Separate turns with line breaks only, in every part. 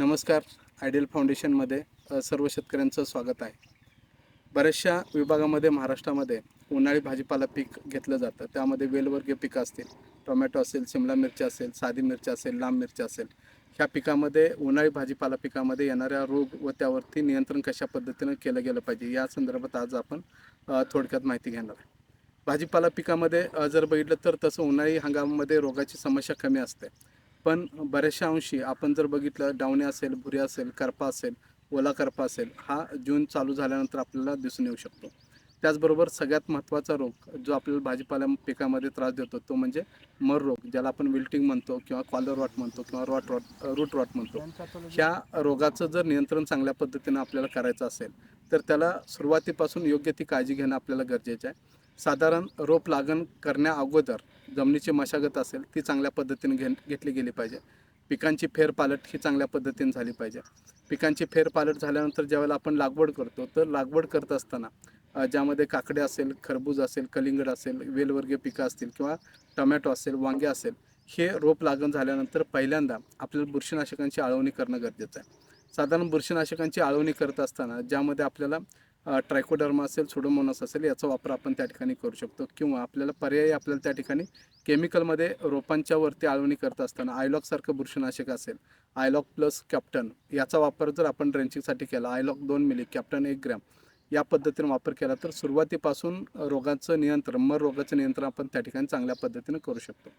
नमस्कार. आयडियल फाउंडेशनमध्ये सर्व शेतकऱ्यांचं स्वागत आहे. बऱ्याचशा विभागामध्ये महाराष्ट्रामध्ये उन्हाळी भाजीपाला पीक घेतलं जातं. त्यामध्ये वेलवर्गीय पिकं असतील. टोमॅटो असेल शिमला मिरची असेल साधी मिरची असेल लांब मिरची असेल. ह्या पिकामध्ये उन्हाळी भाजीपाला पिकामध्ये येणाऱ्या रोग व त्यावरती नियंत्रण कशा पद्धतीनं केलं गेलं पाहिजे? या संदर्भात आज आपण थोडक्यात माहिती घेणार आहे भाजीपाला पिकामध्ये जर बघितलं तर तसं उन्हाळी हंगामामध्ये रोगाची समस्या कमी असते. पण बऱ्याचशा अंशी आपण जर बघितलं डावणे असेल भुरी असेल करपा असेल ओला करपा असेल हा जून चालू झाल्यानंतर आपल्याला दिसून येऊ शकतो. त्याचबरोबर सगळ्यात महत्त्वाचा रोग जो आपल्याला भाजीपाल्या पिकामध्ये त्रास देतो तो म्हणजे मर रोग ज्याला आपण विल्टिंग म्हणतो किंवा कॉलर रॉट म्हणतो किंवा रॉट रॉट रूट रॉट म्हणतो. ह्या रोगाचं जर नियंत्रण चांगल्या पद्धतीनं आपल्याला करायचं असेल तर त्याला सुरुवातीपासून योग्य ती काळजी घेणं आपल्याला गरजेचं आहे. साधारण रोप लागण करण्या अगोदर जमिनीची मशागत असेल ती चांगल्या पद्धतीने घे घेतली गेली पाहिजे. पिकांची फेरपालट ही चांगल्या पद्धतीने झाली पाहिजे. पिकांची फेरपालट झाल्यानंतर ज्यावेळेला आपण लागवड करतो तर लागवड करत असताना ज्यामध्ये काकडे असेल खरबूज असेल कलिंगड असेल वेलवर्गीय पिकं असतील किंवा टोमॅटो असेल वांगे असेल हे रोप लागण झाल्यानंतर पहिल्यांदा आपल्याला बुरशीनाशकांची आळवणी करणं गरजेचं आहे. साधारण बुरशीनाशकांची आळवणी करत असताना ज्यामध्ये आपल्याला ट्रायकोडर्मा असेल सुडोमोनस असेल याचा वापर आपण त्या ठिकाणी करू शकतो. किंवा आपल्याला पर्यायी आपल्याला त्या ठिकाणी केमिकलमध्ये रोपांच्या वरती आळवणी करत असताना आयलॉकसारखं बुरशीनाशक असेल आयलॉक प्लस कॅप्टन याचा वापर जर आपण ड्रेंचिंगसाठी केला आयलॉक दोन मिली कॅप्टन एक ग्रॅम या पद्धतीने वापर केला तर सुरुवातीपासून रोगाचं नियंत्रण मर रोगाचं नियंत्रण आपण त्या ठिकाणी चांगल्या पद्धतीनं करू शकतो.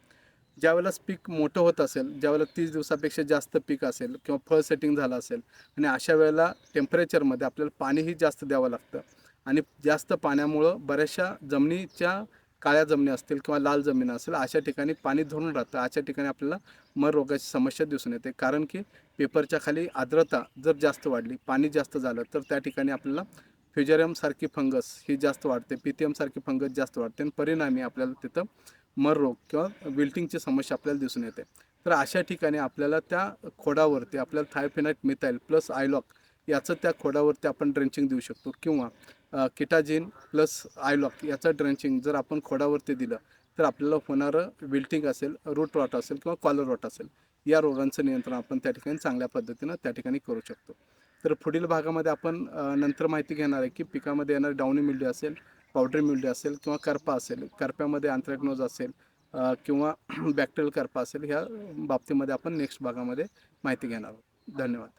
ज्यावेळेलाच पीक मोठं होत असेल ज्यावेळेला तीस दिवसापेक्षा जास्त पीक असेल किंवा फळ सेटिंग झालं असेल आणि अशा वेळेला टेम्परेचरमध्ये आपल्याला पाणीही जास्त द्यावं लागतं. आणि जास्त पाण्यामुळं बऱ्याचशा जमिनीच्या काळ्या जमिनी असतील किंवा लाल जमीन असेल अशा ठिकाणी पाणी धरून राहतं. अशा ठिकाणी आपल्याला मर रोगाची समस्या दिसून येते. कारण की पेपरच्या खाली आर्द्रता जर जास्त वाढली पाणी जास्त झालं तर त्या ठिकाणी आपल्याला फ्युजेरियमसारखी फंगस ही जास्त वाढते पीतीएमसारखी फंगस जास्त वाढते आणि परिणामी आपल्याला तिथं मररोग किंवा विल्टिंगची समस्या आपल्याला दिसून येते. तर अशा ठिकाणी आपल्याला त्या खोडावरती आपल्याला थायफिनाईट मिथाईल प्लस आयलॉक याचं त्या खोडावरती आपण ड्रेंचिंग देऊ शकतो. किंवा किटाजिन प्लस आयलॉक याचं ड्रेंचिंग जर आपण खोडावरती दिलं तर आपल्याला होणारं विल्टिंग असेल रूट रॉट असेल किंवा कॉलर रॉट असेल या रोगांचं नियंत्रण आपण त्या ठिकाणी चांगल्या पद्धतीनं त्या ठिकाणी करू शकतो. तर पुढील भागामध्ये आपण नंतर माहिती घेणार आहे की पिकामध्ये येणार डाऊनी मिल्डी असेल पावडरी मिल्डी असेल किंवा करपा असेल करप्यामध्ये आंथ्रॅकनोज असेल किंवा बॅक्टेरियल करपा असेल ह्या बाबतीमध्ये आपण नेक्स्ट भागामध्ये माहिती घेणार आहोत. धन्यवाद.